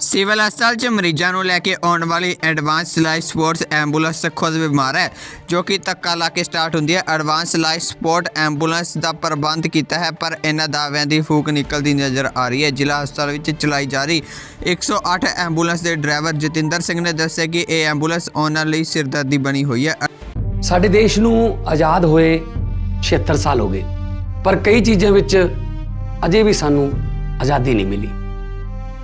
Civil ਹਸਪਤਾਲ 'ਚ ਮਰੀਜ਼ਾਂ ਨੂੰ ਲੈ ਕੇ ਆਉਣ ਵਾਲੀ ਐਡਵਾਂਸ ਲਾਈਫ ਸਪੋਰਟਸ ਐਂਬੂਲੈਂਸ ਖੁਦ ਬਿਮਾਰ ਹੈ, ਜੋ ਕਿ ਧੱਕਾ ਲਾ ਕੇ ਸਟਾਰਟ ਹੁੰਦੀ ਹੈ। ਐਡਵਾਂਸ ਲਾਈਫ ਸਪੋਰਟ ਐਂਬੂਲੈਂਸ ਦਾ ਪ੍ਰਬੰਧ ਕੀਤਾ ਹੈ, ਪਰ ਇਹਨਾਂ ਦਾਅਵਿਆਂ ਦੀ ਫੂਕ ਨਿਕਲਦੀ ਨਜ਼ਰ ਆ ਰਹੀ ਹੈ। ਜ਼ਿਲ੍ਹਾ ਹਸਪਤਾਲ ਵਿੱਚ ਚਲਾਈ ਜਾ ਰਹੀ 108 ਐਂਬੂਲੈਂਸ ਦੇ ਡਰਾਈਵਰ ਜਤਿੰਦਰ ਸਿੰਘ ਨੇ ਦੱਸਿਆ ਕਿ ਇਹ ਐਂਬੂਲੈਂਸ ਉਹਨਾਂ ਲਈ ਸਿਰਦਰਦੀ ਬਣੀ ਹੋਈ ਹੈ। ਸਾਡੇ ਦੇਸ਼ ਨੂੰ ਆਜ਼ਾਦ ਹੋਏ 76 ਸਾਲ ਹੋ ਗਏ, ਪਰ ਕਈ ਚੀਜ਼ਾਂ ਵਿੱਚ ਅਜੇ ਵੀ ਸਾਨੂੰ ਆਜ਼ਾਦੀ ਨਹੀਂ ਮਿਲੀ।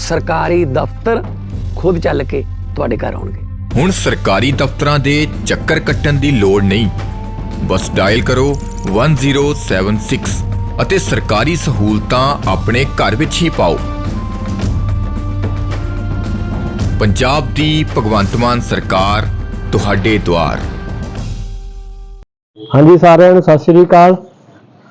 ਸਰਕਾਰੀ ਦਫ਼ਤਰ ਖੁਦ ਚੱਲ ਕੇ ਤੁਹਾਡੇ ਘਰ ਆਉਣਗੇ। ਹੁਣ ਸਰਕਾਰੀ ਦਫ਼ਤਰਾਂ ਦੇ ਚੱਕਰ ਕੱਟਣ ਦੀ ਲੋੜ ਨਹੀਂ। ਬਸ ਡਾਇਲ ਕਰੋ 1076 ਅਤੇ ਸਰਕਾਰੀ ਸਹੂਲਤਾਂ ਆਪਣੇ ਘਰ ਵਿੱਚ ਹੀ ਪਾਓ। ਪੰਜਾਬ ਦੀ ਭਗਵੰਤ ਮਾਨ ਸਰਕਾਰ ਤੁਹਾਡੇ ਦੁਆਰ। ਹਾਂਜੀ ਸਾਰਿਆਂ ਨੂੰ ਸਤਿ ਸ਼੍ਰੀ ਅਕਾਲ।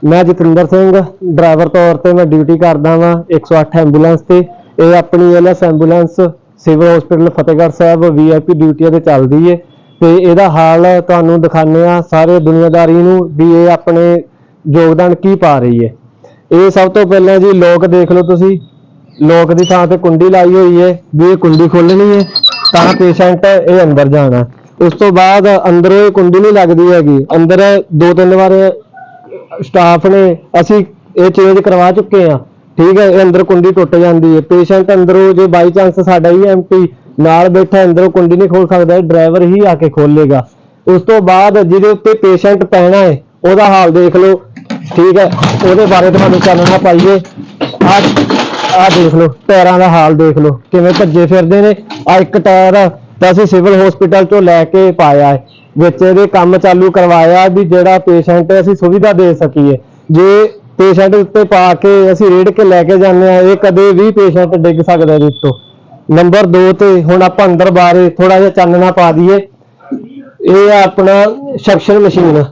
ਮੈਂ ਜਤਿੰਦਰ ਸਿੰਘ ਡਰਾਈਵਰ ਤੌਰ ਤੇ ਮੈਂ ਡਿਊਟੀ ਕਰਦਾ ਵਾਂ 108 ਐਂਬੂਲੈਂਸ ਤੇ। ਇਹ ਆਪਣੀ ALS ambulance civil hospital Fatehgarh Sahib VIP ਡਿਊਟੀਆਂ ਤੇ ਚੱਲਦੀ ਏ। ਤੇ ਇਹਦਾ ਹਾਲ ਤੁਹਾਨੂੰ ਦਿਖਾਣੇ ਆ ਸਾਰੇ ਦੁਨੀਆਦਾਰੀ ਨੂੰ ਵੀ ਇਹ ਆਪਣੇ ਯੋਗਦਾਨ ਕੀ ਪਾ ਰਹੀ ਏ। ਇਹ ਸਭ ਤੋਂ ਪਹਿਲਾਂ ਜੀ ਲੋਕ ਦੇਖ ਲਓ ਤੁਸੀਂ। ਲੋਕ ਦੀ ਥਾਂ ਤੇ ਕੁੰਡੀ ਲਾਈ ਹੋਈ ਏ ਵੀ ਇਹ ਕੁੰਡੀ ਖੋਲਣੀ ਏ, ਤਾਂ ਪੇਸ਼ੈਂਟ ਇਹ ਅੰਦਰ ਜਾਣਾ। ਉਸ ਤੋਂ ਬਾਅਦ ਅੰਦਰ ਇਹ ਕੁੰਡੀ ਨਹੀਂ ਲੱਗਦੀ ਹੈਗੀ। ਅੰਦਰ ਦੋ ਤਿੰਨ ਵਾਰ ਸਟਾਫ ਨੇ ਅਸੀਂ ਇਹ ਚੇਂਜ ਕਰਵਾ ਚੁੱਕੇ ਆ ਠੀਕ ਹੈ, ਇਹ ਅੰਦਰ ਕੁੰਡੀ ਟੁੱਟ ਜਾਂਦੀ ਹੈ। ਪੇਸ਼ੈਂਟ ਅੰਦਰੋਂ ਜੇ ਬਾਈ ਚਾਂਸ ਸਾਡਾ ਹੀ ਐਮਪੀ ਨਾਲ ਬੈਠਾ, ਅੰਦਰੋਂ ਕੁੰਡੀ ਨਹੀਂ ਖੋਲ ਸਕਦਾ ਡਰਾਈਵਰ ਹੀ ਆ ਕੇ ਖੋਲੇਗਾ ਉਸ ਤੋਂ ਬਾਅਦ ਜਿਹਦੇ ਉੱਤੇ ਪੇਸ਼ੈਂਟ ਪੈਣਾ ਹੈ, ਉਹਦਾ ਹਾਲ ਦੇਖ ਲਓ। ਠੀਕ ਹੈ, ਉਹਦੇ ਬਾਰੇ ਤੁਹਾਨੂੰ ਚਾਨਣਾ ਪਾਈਏ। ਆ ਆ ਦੇਖ ਲਓ ਟਾਇਰਾਂ ਦਾ ਹਾਲ ਦੇਖ ਲਓ। ਕਿਵੇਂ ਭੱਜੇ ਫਿਰਦੇ ਨੇ। ਆ ਇੱਕ ਟਾਇਰ ਤਾਂ ਅਸੀਂ ਸਿਵਲ ਹਸਪੀਟਲ ਚੋਂ ਲੈ ਕੇ ਪਾਇਆ ਹੈ। ਵਿੱਚ ਇਹਦੇ ਕੰਮ ਚਾਲੂ ਕਰਵਾਇਆ ਵੀ ਜਿਹੜਾ ਪੇਸ਼ੈਂਟ ਅਸੀਂ ਸੁਵਿਧਾ ਦੇ ਸਕੀਏ। ਜੇ ਪੇਸ਼ੈਂਟ ਉੱਤੇ ਪਾ ਕੇ ਅਸੀਂ ਰੇੜ ਕੇ ਲੈ ਕੇ ਜਾਂਦੇ ਆ ਇਹ ਕਦੇ ਵੀ ਪੇਸ਼ੈਂਟ ਡਿੱਗ ਸਕਦਾ ਇਹਦੇ ਉੱਤੋਂ। ਨੰਬਰ 2 ਤੇ ਹੁਣ ਆਪਾਂ ਅੰਦਰ ਬਾਰੇ ਥੋੜਾ ਜਿਹਾ ਚਾਨਣਾ ਪਾ ਦਈਏ। ਇਹ ਆ ਆਪਣਾ ਸਕਸ਼ਨ ਮਸ਼ੀਨ।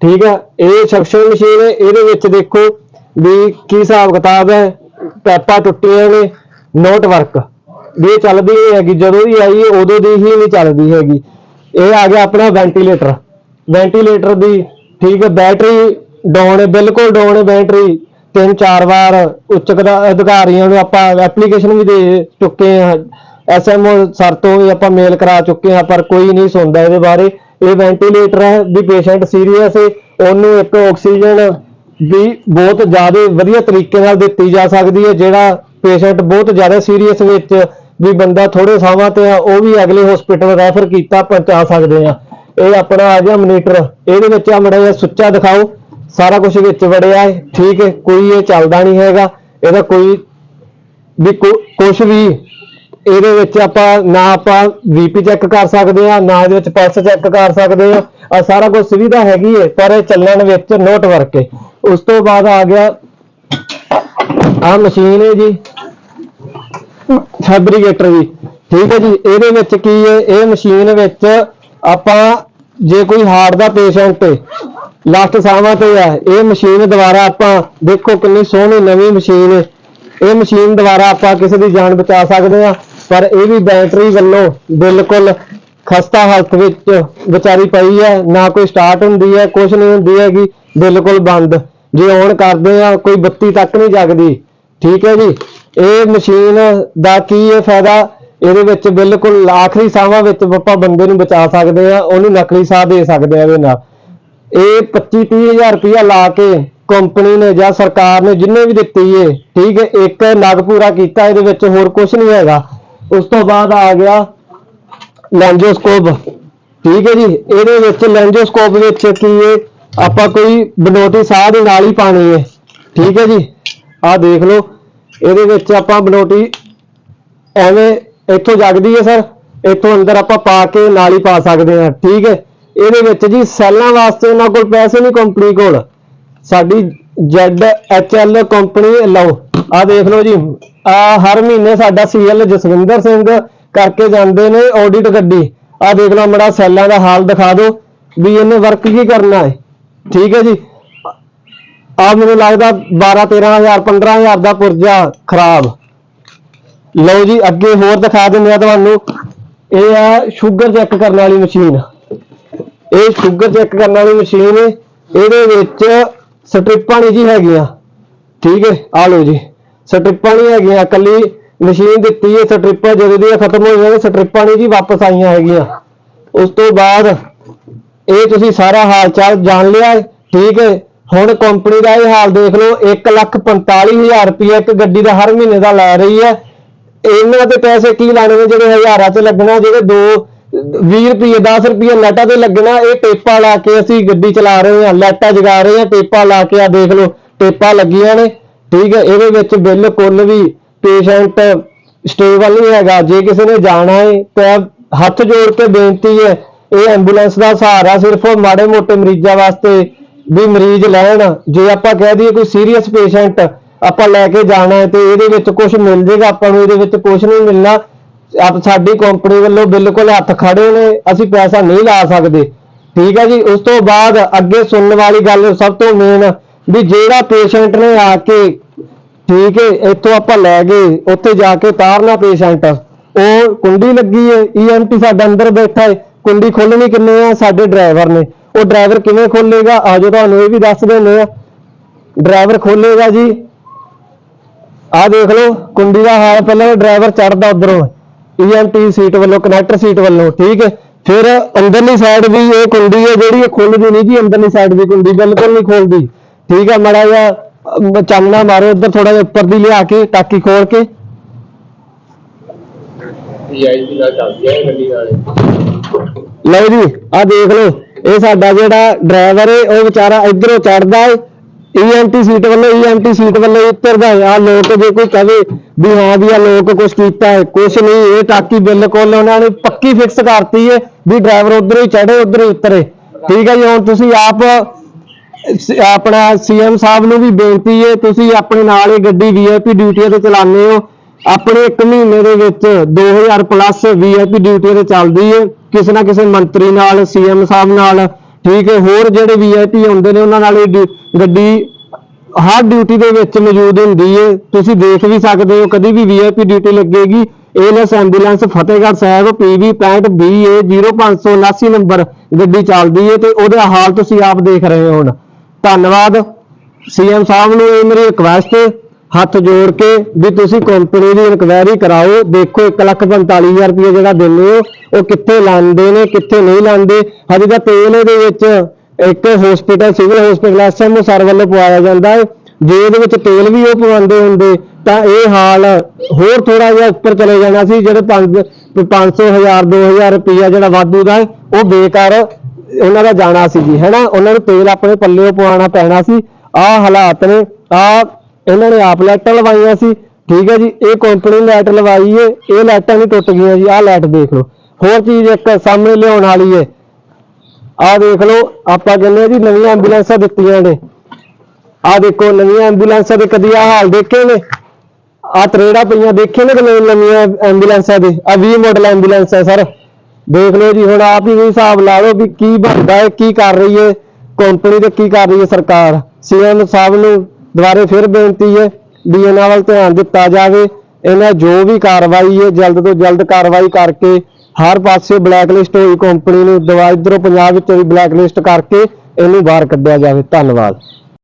ਠੀਕ ਹੈ ਇਹ ਸਕਸ਼ਨ ਮਸ਼ੀਨ ਹੈ। ਇਹਦੇ ਵਿੱਚ ਦੇਖੋ ਵੀ ਕੀ ਹਿਸਾਬ ਕਿਤਾਬ ਹੈ। ਪੈਪਾਂ ਟੁੱਟੀਆਂ ਨੇ। ਨੋਟ ਵਰਕ ਵੀ ਇਹ ਚੱਲਦੀ ਨਹੀਂ ਹੈਗੀ। ਜਦੋਂ ਵੀ ਆਈ ਉਦੋਂ ਦੀ ਹੀ ਨਹੀਂ ਚੱਲਦੀ ਹੈਗੀ। ਇਹ ਆ ਗਿਆ ਆਪਣਾ ਵੈਂਟੀਲੇਟਰ ਵੈਂਟੀਲੇਟਰ ਦੀ, ਠੀਕ ਹੈ ਬੈਟਰੀ ਡਾਊਨ ਬਿਲਕੁਲ ਡਾਊਨ ਹੈ ਬੈਟਰੀ, ਤਿੰਨ ਚਾਰ ਵਾਰ ਉੱਚ ਅਧਿਕਾਰੀਆਂ ਨੂੰ ਆਪਾਂ ਐਪਲੀਕੇਸ਼ਨ ਵੀ ਦੇ ਚੁੱਕੇ ਹਾਂ। ਐਸਐਮਓ ਸਰ ਤੋਂ ਵੀ ਆਪਾਂ ਮੇਲ ਕਰਾ ਚੁੱਕੇ ਹਾਂ, ਪਰ ਕੋਈ ਨਹੀਂ ਸੁਣਦਾ ਇਹਦੇ ਬਾਰੇ। ਇਹ ਵੈਂਟੀਲੇਟਰ ਹੈ, ਵੀ ਪੇਸ਼ੈਂਟ ਸੀਰੀਅਸ ਹੈ ਉਹਨੂੰ ਇੱਕ ਆਕਸੀਜਨ ਵੀ ਬਹੁਤ ਜ਼ਿਆਦਾ ਵਧੀਆ ਤਰੀਕੇ ਨਾਲ ਦਿੱਤੀ ਜਾ ਸਕਦੀ ਹੈ, ਜਿਹੜਾ ਪੇਸ਼ੈਂਟ ਬਹੁਤ ਜ਼ਿਆਦਾ ਸੀਰੀਅਸ ਵਿੱਚ ਵੀ ਬੰਦਾ ਥੋੜੇ ਸਾਹਾਂ ਤੇ ਆ, ਉਹ ਵੀ ਅਗਲੇ ਹਸਪੀਟਲ ਰੈਫਰ ਕੀਤਾ ਪਹੁੰਚਾ ਸਕਦੇ ਆ ਇਹ ਆਪਣਾ ਆ ਗਿਆ ਮਨੀਟਰ ਇਹਦੇ ਵਿੱਚ ਆ ਮੜਾ ਜਿਹਾ ਸੁੱਚਾ ਦਿਖਾਓ। ਸਾਰਾ ਕੁਝ ਵਿੱਚ ਵੜਿਆ ਹੈ ਠੀਕ ਹੈ ਕੋਈ ਇਹ ਚੱਲਦਾ ਨਹੀਂ ਹੈਗਾ। ਇਹਦਾ ਕੋਈ ਵੀ ਕੁਝ ਵੀ ਇਹਦੇ ਵਿੱਚ ਆਪਾਂ ਨਾ ਆਪਾਂ ਵੀਪੀ ਚੈੱਕ ਕਰ ਸਕਦੇ ਆ ਨਾ ਇਹਦੇ ਵਿੱਚ ਪਲਸ ਚੈੱਕ ਕਰ ਸਕਦੇ ਆ ਆ ਸਾਰਾ ਕੁਝ ਸੁਵਿਧਾ ਹੈਗੀ ਹੈ ਪਰ ਇਹ ਚੱਲਣ ਵਿੱਚ ਨੋਟ ਵਰਕ ਹੈ ਉਸ ਤੋਂ ਬਾਅਦ ਆ ਗਿਆ ਆ ਮਸ਼ੀਨ ਹੈ ਜੀ। ਫੈਬਰੀਕੇਟਰ ਜੀ, ਠੀਕ ਹੈ ਜੀ। ਇਹਦੇ ਵਿੱਚ ਕੀ ਹੈ ਇਹ ਮਸ਼ੀਨ ਵਿੱਚ ਆਪਾਂ ਜੇ ਕੋਈ ਹਾਰਟ ਦਾ ਪੇਸ਼ੈਂਟ ਹੈ ਲਾਸਟ ਸਾਹਾਂ ਤੇ ਹੈ। ਇਹ ਮਸ਼ੀਨ ਦੁਆਰਾ ਆਪਾਂ ਦੇਖੋ ਕਿੰਨੀ ਸੋਹਣੀ ਨਵੀਂ ਮਸ਼ੀਨ ਇਹ ਮਸ਼ੀਨ ਦੁਆਰਾ ਆਪਾਂ ਕਿਸੇ ਦੀ ਜਾਨ ਬਚਾ ਸਕਦੇ ਹਾਂ, ਪਰ ਇਹ ਵੀ ਬੈਟਰੀ ਵੱਲੋਂ ਬਿਲਕੁਲ ਖਸਤਾ ਹਾਲਤ ਵਿੱਚ ਵਿਚਾਰੀ ਪਈ ਹੈ। ਨਾ ਕੋਈ ਸਟਾਰਟ ਹੁੰਦੀ ਹੈ ਕੁਝ ਨਹੀਂ ਹੁੰਦੀ ਹੈਗੀ, ਬਿਲਕੁਲ ਬੰਦ। ਜੇ ਔਨ ਕਰਦੇ ਆ ਕੋਈ ਬੱਤੀ ਤੱਕ ਨਹੀਂ ਜਗਦੀ। ਠੀਕ ਹੈ ਜੀ? ਇਹ ਮਸ਼ੀਨ ਦਾ ਕੀ ਹੈ ਫਾਇਦਾ? ਇਹਦੇ ਵਿੱਚ ਬਿਲਕੁਲ ਆਖਰੀ ਸਾਹਾਂ ਵਿੱਚ ਆਪਾਂ ਬੰਦੇ ਨੂੰ ਬਚਾ ਸਕਦੇ ਆ ਉਹਨੂੰ ਨਕਲੀ ਸਾਹ ਦੇ ਸਕਦੇ ਆ ਇਹਦੇ ਨਾਲ। ਇਹ 25 30000 ਰੁਪਇਆ ਲਾ ਕੇ ਕੰਪਨੀ ਨੇ ਜਾਂ ਸਰਕਾਰ ਨੇ ਜਿੰਨੇ ਵੀ ਦਿੱਤੀ ਏ, ਠੀਕ ਹੈ ਇੱਕ ਨਗ ਪੂਰਾ ਕੀਤਾ, ਇਹਦੇ ਵਿੱਚ ਹੋਰ ਕੁਝ ਨਹੀਂ ਹੈਗਾ। ਉਸ ਤੋਂ ਬਾਅਦ ਆ ਗਿਆ ਲੈਂਜੋਸਕੋਪ, ਠੀਕ ਹੈ ਜੀ। ਇਹਦੇ ਵਿੱਚ ਲੈਂਜੋਸਕੋਪ ਵਿੱਚ ਕੀ ਏ, ਆਪਾਂ ਕੋਈ ਬਨੋਟੀ ਸਾਹ ਦੇ ਨਾਲ ਹੀ ਪਾਣੀ ਏ, ਠੀਕ ਹੈ ਜੀ। ਆਹ ਦੇਖ ਲਓ, ਇਹਦੇ ਵਿੱਚ ਆਪਾਂ ਬਨੋਟੀ ਐਵੇਂ ਇੱਥੋਂ ਜਗਦੀ ਹੈ ਸਰ। ਇੱਥੋਂ ਅੰਦਰ ਆਪਾਂ ਪਾ ਕੇ ਨਾਲ ਹੀ ਪਾ ਸਕਦੇ ਹਾਂ ਠੀਕ ਹੈ ਇਹਦੇ ਵਿੱਚ ਜੀ ਸੈੱਲਾਂ ਵਾਸਤੇ ਉਹਨਾਂ ਕੋਲ ਪੈਸੇ ਨਹੀਂ ਕੰਪਨੀ ਕੋਲ। ਸਾਡੀ ZHL ਕੰਪਨੀ, ਲਓ, ਆਹ ਦੇਖ ਲਓ ਜੀ ਆ ਹਰ ਮਹੀਨੇ ਸਾਡਾ ਸੀਐਲ ਜਸਵਿੰਦਰ ਸਿੰਘ ਕਰਕੇ ਜਾਂਦੇ ਨੇ ਆਡਿਟ ਗੱਡੀ। ਆ ਦੇਖ ਲਓ ਮੜਾ ਸੈੱਲਾਂ ਦਾ ਹਾਲ ਦਿਖਾ ਦਿਓ, ਵੀ ਇਹਨੇ ਵਰਕ ਕੀ ਕਰਨਾ ਹੈ। ਠੀਕ ਹੈ ਜੀ? ਆ ਮੈਨੂੰ ਲੱਗਦਾ 12 13000 15000 ਦਾ ਪੁਰਜਾ ਖਰਾਬ। ਲਓ ਜੀ, ਅੱਗੇ ਹੋਰ ਦਿਖਾ ਦਿੰਦੇ ਆ ਤੁਹਾਨੂੰ। ਇਹ ਆ ਸ਼ੂਗਰ ਚੈੱਕ ਕਰਨ ਵਾਲੀ ਮਸ਼ੀਨ ਇਹ ਸ਼ੂਗਰ ਚੈੱਕ ਕਰਨ ਵਾਲੀ ਮਸ਼ੀਨ ਹੈ ਇਹਦੇ ਵਿੱਚ ਸਟ੍ਰਿਪਾਂ ਨਹੀਂ ਜੀ ਹੈਗੀਆਂ। ਠੀਕ ਹੈ ਆ ਲਓ ਜੀ। ਸਟ੍ਰਿਪਾਂ ਨਹੀਂ ਹੈਗੀਆਂ ਕੱਲੀ ਮਸ਼ੀਨ ਦਿੱਤੀ ਹੈ ਸਟ੍ਰਿਪਾਂ ਜਦੋਂ ਦੀਆਂ ਖਤਮ ਹੋ ਜਾਣਗੀਆਂ ਸਟ੍ਰਿਪਾਂ ਨਹੀਂ ਜੀ ਵਾਪਸ ਆਈਆਂ ਹੈਗੀਆਂ। ਉਸ ਤੋਂ ਬਾਅਦ ਇਹ ਤੁਸੀਂ ਸਾਰਾ ਹਾਲ ਚਾਲ ਜਾਣ ਲਿਆ ਹੈ, ਠੀਕ ਹੈ ਹੁਣ ਕੰਪਨੀ ਦਾ ਇਹ ਹਾਲ ਦੇਖ ਲਓ 145000 ਰੁਪਏ ਇੱਕ ਗੱਡੀ ਦਾ ਹਰ ਮਹੀਨੇ ਦਾ ਲੈ ਰਹੀ ਹੈ ਇਹਨਾਂ ਦੇ ਪੈਸੇ ਕੀ ਲਾਣੇ ਨੇ ਜਿਹੜੇ ਹਜ਼ਾਰਾਂ 'ਚ ਲੱਗਣਾ ਜਿਹੜੇ ਦੋ 20 ਰੁਪਏ 10 ਰੁਪਏ ਲਾਈਟਾਂ ਤੇ ਲੱਗਣਾ, ਇਹ ਟੇਪਾਂ ਲਾ ਕੇ ਅਸੀਂ ਗੱਡੀ ਚਲਾ ਰਹੇ ਹਾਂ ਲਾਈਟਾਂ ਜਗਾ ਰਹੇ ਹਾਂ, ਟੇਪਾਂ ਲਾ ਕੇ ਆ ਦੇਖ ਲਓ, ਟੇਪਾਂ ਲੱਗੀਆਂ ਨੇ, ਠੀਕ ਹੈ, ਇਹਦੇ ਵਿੱਚ ਬਿਲਕੁਲ ਵੀ ਪੇਸ਼ੈਂਟ ਸਟੇਬਲ ਨਹੀਂ ਹੈਗਾ, ਜੇ ਕਿਸੇ ਨੇ ਜਾਣਾ ਹੈ, ਤਾਂ ਹੱਥ ਜੋੜ ਕੇ ਬੇਨਤੀ ਹੈ, ਇਹ ਐਂਬੂਲੈਂਸ ਦਾ ਸਹਾਰਾ ਸਿਰਫ ਮਾੜੇ ਮੋਟੇ ਮਰੀਜ਼ਾਂ ਵਾਸਤੇ ਵੀ ਮਰੀਜ਼ ਲੈਣ, ਜੇ ਆਪਾਂ ਕਹਿ ਦਈਏ ਕੋਈ ਸੀਰੀਅਸ ਪੇਸ਼ੈਂਟ ਆਪਾਂ ਲੈ ਕੇ ਜਾਣਾ ਹੈ, ਤੇ ਇਹਦੇ ਵਿੱਚ ਕੁਝ ਮਿਲ ਜੇਗਾ, ਆਪਾਂ ਨੂੰ ਇਹਦੇ ਵਿੱਚ ਕੁਝ ਨਹੀਂ ਮਿਲਣਾ ਆਪ ਸਾਡੀ ਕੰਪਨੀ ਵੱਲੋਂ ਬਿਲਕੁਲ ਹੱਥ ਖੜੇ ਨੇ, ਅਸੀਂ ਪੈਸਾ ਨਹੀਂ ਲਾ ਸਕਦੇ। ਠੀਕ ਹੈ ਜੀ, ਉਸ ਤੋਂ ਬਾਅਦ ਅੱਗੇ ਸੁਣਨ ਵਾਲੀ ਗੱਲ ਸਭ ਤੋਂ ਮੇਨ ਵੀ ਜਿਹੜਾ ਪੇਸ਼ੈਂਟ ਨੇ ਆ ਕੇ, ਠੀਕ ਹੈ, ਇੱਥੋਂ ਆਪਾਂ ਲੈ ਗਏ, ਉੱਥੇ ਜਾ ਕੇ ਤਾਰਨਾ ਪੇਸ਼ੈਂਟ ਉਹ ਕੁੰਡੀ ਲੱਗੀ ਹੈ ਈਐਮਟੀ ਸਾਡਾ ਅੰਦਰ ਬੈਠਾ ਹੈ, ਕੁੰਡੀ ਖੋਲਣੀ ਕਿੰਨੇ ਆ? ਸਾਡੇ ਡਰਾਈਵਰ ਨੇ। ਉਹ ਡਰਾਈਵਰ ਕਿਵੇਂ ਖੋਲੇਗਾ ਆਜੋ ਤੁਹਾਨੂੰ ਇਹ ਵੀ ਦੱਸ ਦਿੰਦੇ ਆ ਡਰਾਈਵਰ ਖੋਲੇਗਾ ਜੀ। ਆਹ ਦੇਖ ਲਓ, ਕੁੰਡੀ ਦਾ ਹਾਲ ਪਹਿਲਾਂ ਡਰਾਈਵਰ ਚੜਦਾ ਉਧਰੋਂ। ਈਐਮਟੀ ਸੀਟ ਵੱਲੋਂ ਕਨੈਕਟਰ ਸੀਟ ਵੱਲੋਂ, ਠੀਕ ਹੈ? ਫਿਰ ਅੰਦਰਲੀ ਸਾਈਡ ਵੀ ਇਹ ਕੁੰਡੀ ਹੈ, ਜਿਹੜੀ ਇਹ ਖੁੱਲਦੀ ਨਹੀਂ ਜੀ, ਅੰਦਰਲੀ ਸਾਈਡ ਦੀ ਕੁੰਡੀ ਬਿਲਕੁਲ ਨਹੀਂ ਖੋਲਦੀ ਠੀਕ ਹੈ, ਮੜਾ ਜਿਹਾ ਚਾਨਣਾ ਮਾਰੋ ਇੱਧਰ ਥੋੜਾ ਜਿਹਾ ਉੱਪਰ ਦੀ ਲਿਆ ਕੇ, ਟਾਕੀ ਖੋਲ ਕੇ। ਵੀਆਈਪੀ ਨਾਲ ਚੱਲਦੀ ਹੈ ਗੱਡੀ ਨਾਲੇ ਲਓ ਜੀ, ਆਹ ਦੇਖ ਲਓ, ਇਹ ਸਾਡਾ ਜਿਹੜਾ ਡਰਾਈਵਰ ਹੈ, ਉਹ ਵਿਚਾਰਾ ਇਧਰੋਂ ਚੜਦਾ ਹੈ। ਈਐਮਟੀ ਸੀਟ ਵੱਲੋਂ ਈਐਮਟੀ ਸੀਟ ਵੱਲੋਂ ਉੱਤਰਦਾ ਹੈ। ਆ ਲੋਕ ਜੇ ਕੋਈ ਕਹੇ ਵੀ ਹਾਂ ਵੀ ਆ ਲੋਕ ਕੁਝ ਕੀਤਾ ਹੈ ਕੁਝ ਨਹੀਂ, ਇਹ ਟਾਕੀ ਬਿਲਕੁਲ ਉਹਨਾਂ ਨੇ ਪੱਕੀ ਫਿਕਸ ਕਰਤੀ ਹੈ ਵੀ ਡਰਾਈਵਰ ਉਧਰੋਂ ਹੀ ਚੜੇ ਉਧਰੋਂ ਹੀ ਉਤਰੇ। ਠੀਕ ਹੈ ਜੀ, ਹੁਣ ਤੁਸੀਂ ਆਪ ਸ- ਆਪਣਾ ਸੀਐਮ ਸਾਹਿਬ ਨੂੰ ਵੀ ਬੇਨਤੀ ਹੈ, ਤੁਸੀਂ ਆਪਣੇ ਨਾਲ ਇਹ ਗੱਡੀ ਵੀਆਈਪੀ ਡਿਊਟੀਆਂ ਤੇ ਚਲਾਉਂਦੇ ਹੋ। ਆਪਣੇ ਇੱਕ ਮਹੀਨੇ ਦੇ ਵਿੱਚ 2000 ਪਲੱਸ ਵੀਆਈਪੀ ਡਿਊਟੀ ਤੇ ਚੱਲਦੀ ਹੈ। ਕਿਸੇ ਨਾ ਕਿਸੇ ਮੰਤਰੀ ਨਾਲ ਸੀਐਮ ਸਾਹਿਬ ਨਾਲ ਠੀਕ ਹੈ, ਹੋਰ ਜਿਹੜੇ ਵੀਆਈਪੀ ਹੁੰਦੇ ਨੇ, ਉਹਨਾਂ ਨਾਲ ਇਹ ਗੱਡੀ ਹਰ ਡਿਊਟੀ ਦੇ ਵਿੱਚ ਮੌਜੂਦ ਹੁੰਦੀ ਹੈ। ਤੁਸੀਂ ਦੇਖ ਵੀ ਸਕਦੇ ਹੋ, ਕਦੀ ਵੀ ਵੀਆਈਪੀ ਡਿਊਟੀ ਲੱਗੇਗੀ। ALS ambulance Fatehgarh Sahib PV 65BA 0579 number ਗੱਡੀ ਚੱਲਦੀ ਹੈ ਤੇ ਉਹਦਾ ਹਾਲ ਤੁਸੀਂ ਆਪ ਦੇਖ ਰਹੇ ਹੋ ਹੁਣ। ਧੰਨਵਾਦ। ਸੀਐਮ ਸਾਹਿਬ ਨੂੰ ਇਹ ਮੇਰੀ ਰਿਕਵੈਸਟ ਹੈ। ਹੱਥ ਜੋੜ ਕੇ ਵੀ ਤੁਸੀਂ ਕੰਪਨੀ ਦੀ ਇਨਕੁਆਇਰੀ ਕਰਾਓ, ਦੇਖੋ 145000 ਰੁਪਏ ਜਿਹੜਾ ਦਿੰਦੇ ਹੋ, ਉਹ ਕਿੱਥੇ ਲਾਉਂਦੇ ਨੇ, ਕਿੱਥੇ ਨਹੀਂ ਲਾਉਂਦੇ ਹਜੇ ਤਾਂ ਤੇਲ ਇਹਦੇ ਵਿੱਚ ਇੱਕ hospital civil hospital SMO sir ਵੱਲੋਂ ਪਵਾਇਆ ਜਾਂਦਾ ਹੈ ਜੇ ਇਹਦੇ ਵਿੱਚ ਤੇਲ ਵੀ ਉਹ ਪਵਾਉਂਦੇ ਹੁੰਦੇ, ਤਾਂ ਇਹ ਹਾਲ ਹੋਰ ਥੋੜਾ ਜਿਹਾ ਉੱਪਰ ਚਲੇ ਜਾਣਾ ਸੀ, ਜਿਹੜੇ 5 500000 2000 ਰੁਪਇਆ ਜਿਹੜਾ ਵਾਧੂ ਦਾ ਉਹ ਬੇਕਾਰ ਉਹਨਾਂ ਦਾ ਜਾਣਾ ਸੀ ਜੀ, ਹੈਨਾ? ਉਹਨਾਂ ਨੂੰ ਤੇਲ ਆਪਣੇ ਪੱਲੇ ਪਵਾਉਣਾ ਪੈਣਾ ਸੀ। ਆਹ ਹਾਲਾਤ ਨੇ, ਆਹ ਇਹਨਾਂ ਨੇ ਆਪ ਲਾਈਟਾਂ ਲਵਾਈਆਂ ਸੀ। ਠੀਕ ਹੈ ਜੀ, ਇਹ ਕੰਪਨੀ ਲਾਈਟ ਲਵਾਈ ਏ, ਇਹ ਲਾਈਟਾਂ ਵੀ ਟੁੱਟ ਗਈਆਂ ਜੀ, ਆਹ ਲਾਈਟ ਦੇਖ ਲਓ। ਹੋਰ ਚੀਜ਼ ਇੱਕ ਸਾਹਮਣੇ ਲਿਆਉਣ ਵਾਲੀ ਏ। ਆਹ ਦੇਖ ਲਓ, ਆਪਾਂ ਕਹਿੰਦੇ ਹਾਂ ਜੀ, ਨਵੀਆਂ ਐਂਬੂਲੈਂਸਾਂ ਦਿੱਤੀਆਂ ਨੇ। ਆਹ ਦੇਖੋ, ਨਵੀਆਂ ਐਂਬੂਲੈਂਸਾਂ ਦੇ ਕਦੀ ਆਹ ਹਾਲ ਦੇਖੇ ਨੇ? ਆਹ ਤਰੇੜਾ ਪਈਆਂ ਦੇਖੇ ਨੇ ਕਿ ਨਵੀਆਂ ਨਵੀਆਂ ਐਂਬੂਲੈਂਸਾਂ ਦੇ? ਆ 20 ਮਾਡਲ ਐਂਬੂਲੈਂਸ ਹੈ ਸਰ। ਦੇਖ ਲਓ ਜੀ, ਹੁਣ ਆਪ ਹੀ ਹਿਸਾਬ ਲਾ ਲਓ ਵੀ ਕੀ ਬਣਦਾ ਹੈ ਕੀ ਕਰ ਰਹੀ ਹੈ ਕੰਪਨੀ ਤੇ ਕੀ ਕਰ ਰਹੀ ਹੈ ਸਰਕਾਰ? ਸੀਐਮ ਸਾਹਿਬ ਨੂੰ ਦੁਬਾਰੇ ਫਿਰ ਬੇਨਤੀ ਹੈ ਵੀ ਇਹਨਾਂ ਵੱਲ ਧਿਆਨ ਦਿੱਤਾ ਜਾਵੇ। ਇਹਨਾਂ ਜੋ ਵੀ ਕਾਰਵਾਈ ਹੈ, ਜਲਦ ਤੋਂ ਜਲਦ ਕਾਰਵਾਈ ਕਰਕੇ ਹਰ ਪਾਸੇ ਬਲੈਕਲਿਸਟ ਹੋਈ ਕੰਪਨੀ ਨੂੰ, ਦਵਾ ਇਧਰੋਂ ਪੰਜਾਬ ਵਿੱਚ ਵੀ ਬਲੈਕਲਿਸਟ ਕਰਕੇ ਇਹਨੂੰ ਬਾਹਰ ਕੱਢਿਆ ਜਾਵੇ। ਧੰਨਵਾਦ।